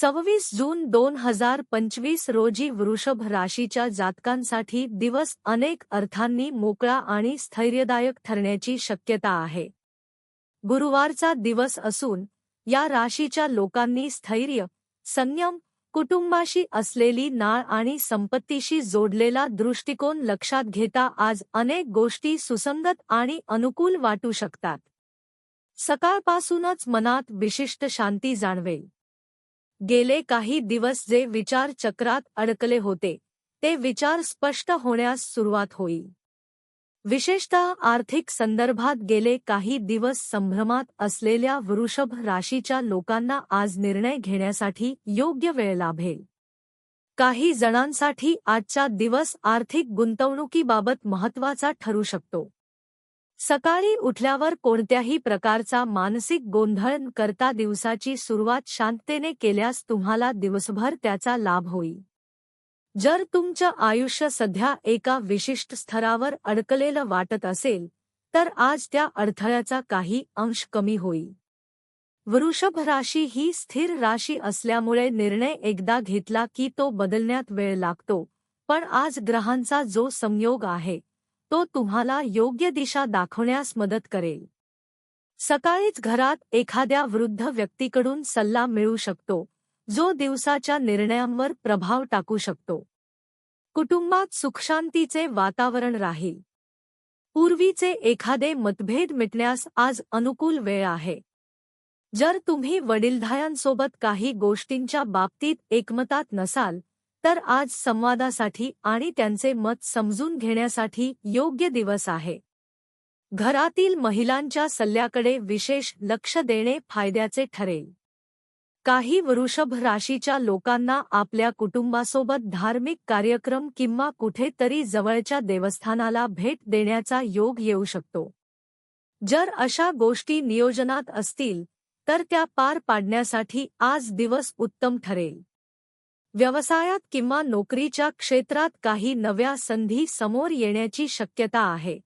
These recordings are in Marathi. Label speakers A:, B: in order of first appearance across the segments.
A: सव्वीस जून दोन हजार पंचवीस रोजी वृषभ राशीच्या जातकांसाठी दिवस अनेक अर्थांनी मोकळा आणि स्थैर्यदायक ठरण्याची शक्यता आहे. गुरुवारचा दिवस असून या राशीच्या लोकांनी स्थैर्य संयम कुटुंबाशी असलेली नाळ आणि संपत्तीशी जोडलेला दृष्टिकोन लक्षात घेता आज अनेक गोष्टी सुसंगत आणि अनुकूल वाटू शकतात. सकाळपासूनच मनात विशिष्ट शांती जाणवेल. गेले काही दिवस जे विचार चक्रात अडकले होते ते विचार स्पष्ट होण्यास सुरुवात होईल विशेषतः आर्थिक संदर्भात गेले काही दिवस संभ्रमात असलेल्या वृषभ राशीच्या लोकांना आज निर्णय घेण्यासाठी योग्य वेळ लाभेल. काही जणांसाठी आजचा दिवस आर्थिक गुंतवणुकीबाबत महत्त्वाचा ठरू शकतो. सकाळी उठल्यावर कोणत्याही प्रकारचा मानसिक गोंधळ करता दिवसाची सुरुवात शांततेने केल्यास तुम्हाला दिवसभर त्याचा लाभ होईल. जर तुमचं आयुष्य सध्या एका विशिष्ट स्तरावर अडकलेलं वाटत असेल तर आज त्या अडथळ्याचा काही अंश कमी होईल. वृषभ राशी ही स्थिर राशी असल्यामुळे निर्णय एकदा घेतला की तो बदलण्यात वेळ लागतो पण आज ग्रहांचा जो संयोग आहे तो तुम्हाला योग्य दिशा दाखवण्यास मदत करेल. सकाळीच घरात एखाद्या वृद्ध व्यक्तीकडून सल्ला मिळू शकतो जो दिवसाच्या निर्णयांवर प्रभाव टाकू शकतो. कुटुंबात सुखशांतीचे वातावरण राहील. पूर्वीचे एखादे मतभेद मिटण्यास आज अनुकूल वेळ आहे. जर तुम्ही वडीलधायांसोबत काही गोष्टींच्या बाबतीत एकमतात नसाल तर आज संवादासाठी आणि त्यांचे मत समजून घेण्यासाठी योग्य दिवस आहे. घरातील महिलांच्या सल्ल्याकडे विशेष लक्ष देणे फायद्याचे ठरेल. काही वृषभ राशीच्या लोकांना आपल्या कुटुंबासोबत धार्मिक कार्यक्रम किंवा कुठेतरी जवळच्या देवस्थानाला भेट देण्याचा योग येऊ शकतो. जर अशा गोष्टी नियोजनात असतील तर त्या पार पाडण्यासाठी आज दिवस उत्तम ठरेल. व्यवसायात किंवा नोकरीच्या क्षेत्रात काही नव्या संधी समोर येण्याची शक्यता आहे.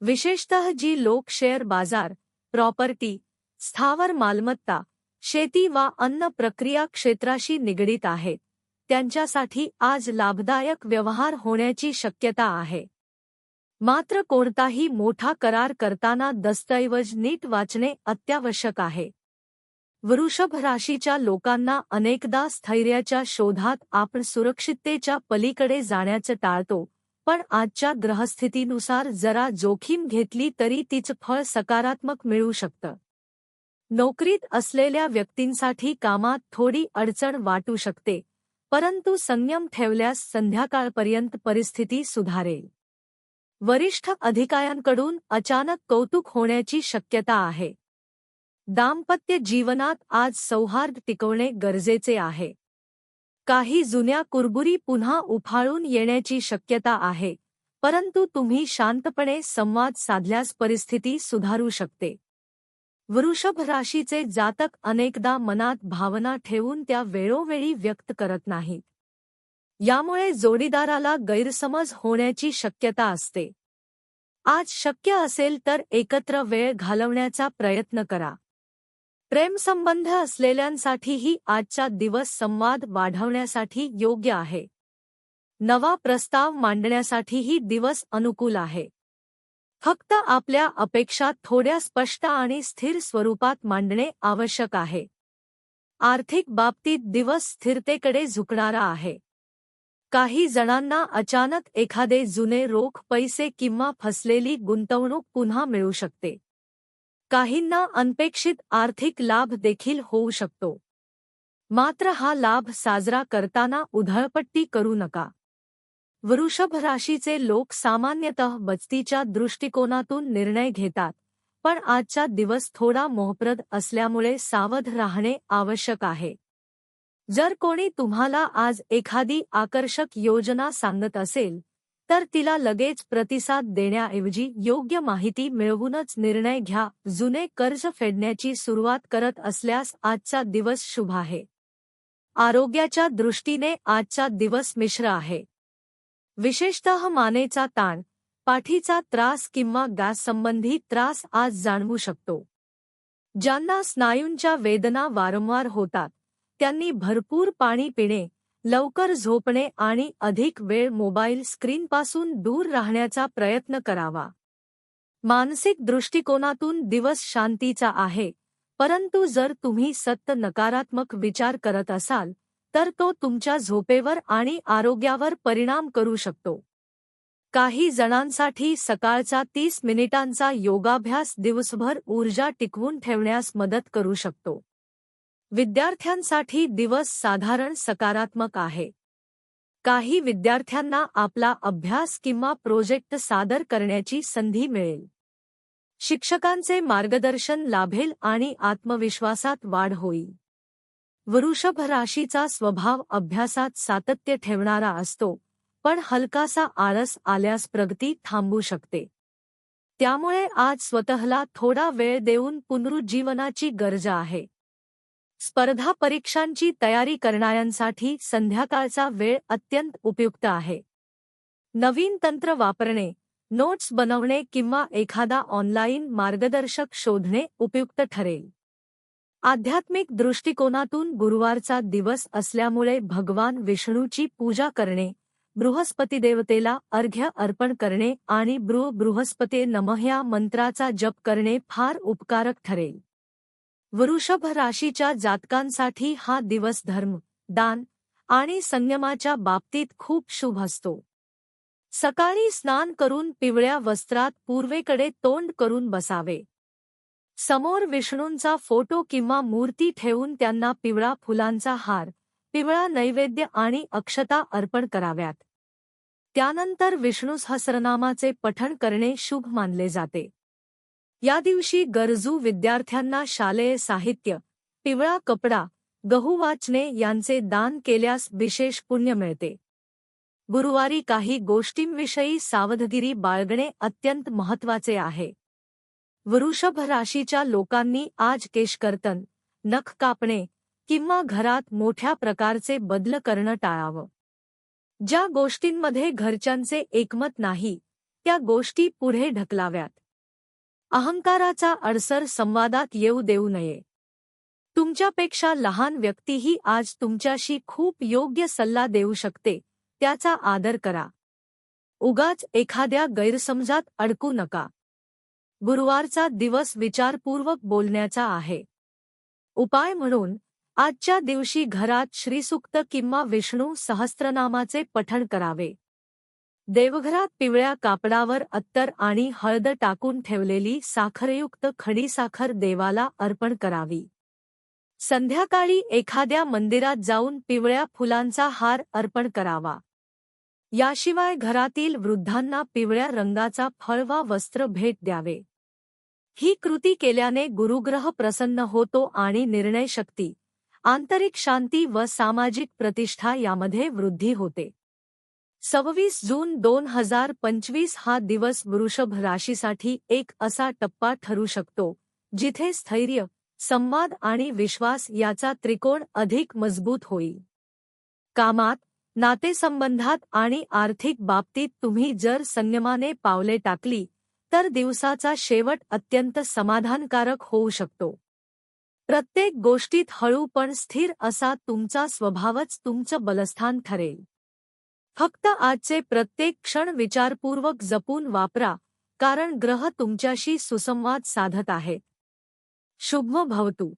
A: विशेषतः जी लोक शेअर बाज़ार, प्रॉपर्टी, स्थावर मालमत्ता, शेती वा अन्न प्रक्रिया क्षेत्राशी निगडीत आहेत त्यांच्यासाठी आज लाभदायक व्यवहार होण्याची शक्यता आहे. मात्र कोणताही मोठा करार करताना दस्तऐवज नीट वाचणे अत्यावश्यक आहे. वृषभ राशीच्या लोकांना अनेकदा स्थैर्याच्या शोधात आपण सुरक्षिततेच्या पलीकडे जाण्याचं टाळतो पण आजच्या ग्रहस्थितीनुसार जरा जोखीम घेतली तरी तिचं फळ सकारात्मक मिळू शकतं. नोकरीत असलेल्या व्यक्तींसाठी कामात थोडी अडचण वाटू शकते परंतु संयम ठेवल्यास संध्याकाळपर्यंत परिस्थिती सुधारेल. वरिष्ठ अधिकाऱ्यांकडून अचानक कौतुक होण्याची शक्यता आहे. दाम्पत्य जीवनात आज सौहार्द टिकवणे गरजेचे आहे. काही जुन्या कुरबुरी पुन्हा उफाळून येण्याची शक्यता आहे परंतु तुम्ही शांतपणे संवाद साधल्यास परिस्थिती सुधारू शकते. वृषभ राशीचे जातक अनेकदा मनात भावना ठेवून त्या वेळोवेळी व्यक्त करत नाहीत. यामुळे जोडीदाराला गैरसमज होण्याची शक्यता असते. आज शक्य असेल तर एकत्र वेळ घालवण्याचा प्रयत्न करा. प्रेमसंबंध असलेल्यांसाठीही आजचा दिवस संवाद वाढवण्यासाठी योग्य आहे. नवा प्रस्ताव मांडण्यासाठीही दिवस अनुकूल आहे. फक्त आपल्या अपेक्षा थोड्या स्पष्ट आणि स्थिर स्वरूपात मांडणे आवश्यक आहे. आर्थिक बाबतीत दिवस स्थिरतेकडे झुकणारा आहे. काही जणांना अचानक एखादे जुने रोख पैसे किंवा फसलेली गुंतवणूक पुन्हा मिळू शकते. काहींना अनपेक्षित आर्थिक लाभ देखील होऊ शकतो. मात्र हा लाभ साजरा करताना उधळपट्टी करू नका. वृषभ राशीचे लोक सामान्यतः बचतीच्या दृष्टिकोनातून निर्णय घेतात पण आजचा दिवस थोडा मोहप्रद असल्यामुळे सावध राहणे आवश्यक आहे. जर कोणी तुम्हाला आज एखादी आकर्षक योजना सांगत असेल तर तिला लगेच प्रतिसाद देण्याऐवजी योग्य माहिती मिळवूनच निर्णय घ्या. जुने कर्ज फेडण्याची सुरुवात करत असल्यास आजचा दिवस शुभ आहे. आरोग्याच्या दृष्टीने आजचा दिवस मिश्र आहे. विशेषतः मानेचा ताण पाठीचा त्रास किंवा गॅससंबंधी त्रास आज जाणवू शकतो. ज्यांना स्नायूंच्या वेदना वारंवार होतात त्यांनी भरपूर पाणी पिणे लवकर झोपणे आणि अधिक वेळ मोबाईल स्क्रीनपासून दूर राहण्याचा प्रयत्न करावा. मानसिक दृष्टिकोनातून दिवस शांतीचा आहे परंतु जर तुम्ही सत्य नकारात्मक विचार करत असाल तर तो तुमच्या झोपेवर आणि आरोग्यावर परिणाम करू शकतो. काही जणांसाठी सकाळचा तीस मिनिटांचा योगाभ्यास दिवसभर ऊर्जा टिकवून ठेवण्यास मदत करू शकतो. विद्यार्थ्यांसाठी दिवस साधारण सकारात्मक आहे. काही विद्यार्थ्यांना आपला अभ्यास किंवा प्रोजेक्ट सादर करण्याची संधी मिळेल. शिक्षकांचे मार्गदर्शन लाभेल आणि आत्मविश्वासात वाढ होईल. वृषभ राशीचा स्वभाव अभ्यासात सातत्य ठेवणारा असतो पण हलकासा आळस आल्यास प्रगती थांबू शकते. त्यामुळे आज स्वतःला थोडा वेळ देऊन पुनरुज्जीवनाची गरज आहे. स्पर्धा परीक्षांची तयारी करणाऱ्यांसाठी संध्याकाळचा वेळ अत्यंत उपयुक्त आहे. नवीन तंत्र वापरणे नोट्स बनवणे किंवा एखादा ऑनलाईन मार्गदर्शक शोधणे उपयुक्त ठरेल. आध्यात्मिक दृष्टिकोनातून गुरुवारचा दिवस असल्यामुळे भगवान विष्णूची पूजा करणे बृहस्पती देवतेला अर्घ्य अर्पण करणे आणि ब्रू बृहस्पते नमः या मंत्राचा जप करणे फार उपकारक ठरेल. वृषभ राशीच्या जातकांसाठी हा दिवस धर्म दान आणि संयमाच्या बाबतीत खूप शुभ असतो. सकाळी स्नान करून पिवळ्या वस्त्रात पूर्वेकडे तोंड करून बसावे. समोर विष्णूंचा फोटो किंवा मूर्ती ठेवून त्यांना पिवळा फुलांचा हार पिवळा नैवेद्य आणि अक्षता अर्पण कराव्यात. त्यानंतर विष्णू सहस्रनामाचे पठण करणे शुभ मानले जाते. या दिवशी गरजू विद्यार्थ्यांना शालेय साहित्य पिवळा कपडा गहू वाचणे यांचे दान केल्यास विशेष पुण्य मिळते. गुरुवारी काही गोष्टींविषयी सावधगिरी बाळगणे अत्यंत महत्त्वाचे आहे. वृषभ राशीच्या लोकांनी आज केशकर्तन नख कापणे किंवा घरात मोठ्या प्रकारचे बदल करणं टाळावं. ज्या गोष्टींमध्ये घरच्यांचे एकमत नाही त्या गोष्टी पुढे ढकलाव्यात. अहंकाराचा अडसर संवादात येऊ देऊ नये. तुमच्यापेक्षा लहान व्यक्तीही आज तुमच्याशी खूप योग्य सल्ला देऊ शकते त्याचा आदर करा. उगाच एखाद्या गैरसमजात अडकू नका. गुरुवारचा दिवस विचारपूर्वक बोलण्याचा आहे. उपाय म्हणून आजच्या दिवशी घरात श्रीसुक्त किंवा विष्णू सहस्त्रनामाचे पठण करावे. देवघरात पिवळ्या कापडावर अत्तर आणि हळद टाकून ठेवलेली साखरयुक्त खडीसाखर देवाला अर्पण करावी. संध्याकाळी एखाद्या मंदिरात जाऊन पिवळ्या फुलांचा हार अर्पण करावा. याशिवाय घरातील वृद्धांना पिवळ्या रंगाचा फळवा वस्त्र भेट द्यावे. ही कृती केल्याने गुरुग्रह प्रसन्न होतो आणि निर्णय शक्ती आंतरिक शांती व सामाजिक प्रतिष्ठा यामध्ये वृद्धी होते. सव्वीस जून दोन हजार पंचवीस हा दिवस वृषभ राशीसाठी एक असा टप्पा ठरू शकतो जिथे स्थैर्य संवाद आणि विश्वास याचा त्रिकोण अधिक मजबूत होईल. कामात नातेसंबंधात आणि आर्थिक बाबतीत तुम्ही जर संयमाने पावले टाकली तर दिवसाचा शेवट अत्यंत समाधानकारक होऊ शकतो. प्रत्येक गोष्टीत हळू पण स्थिर असा तुमचा स्वभावच तुमचं बलस्थान ठरेल. फक्त आजचे प्रत्येक क्षण विचारपूर्वक जपून वापरा कारण ग्रह तुमच्याशी सुसंवाद साधत आहेत. शुभ भवतू.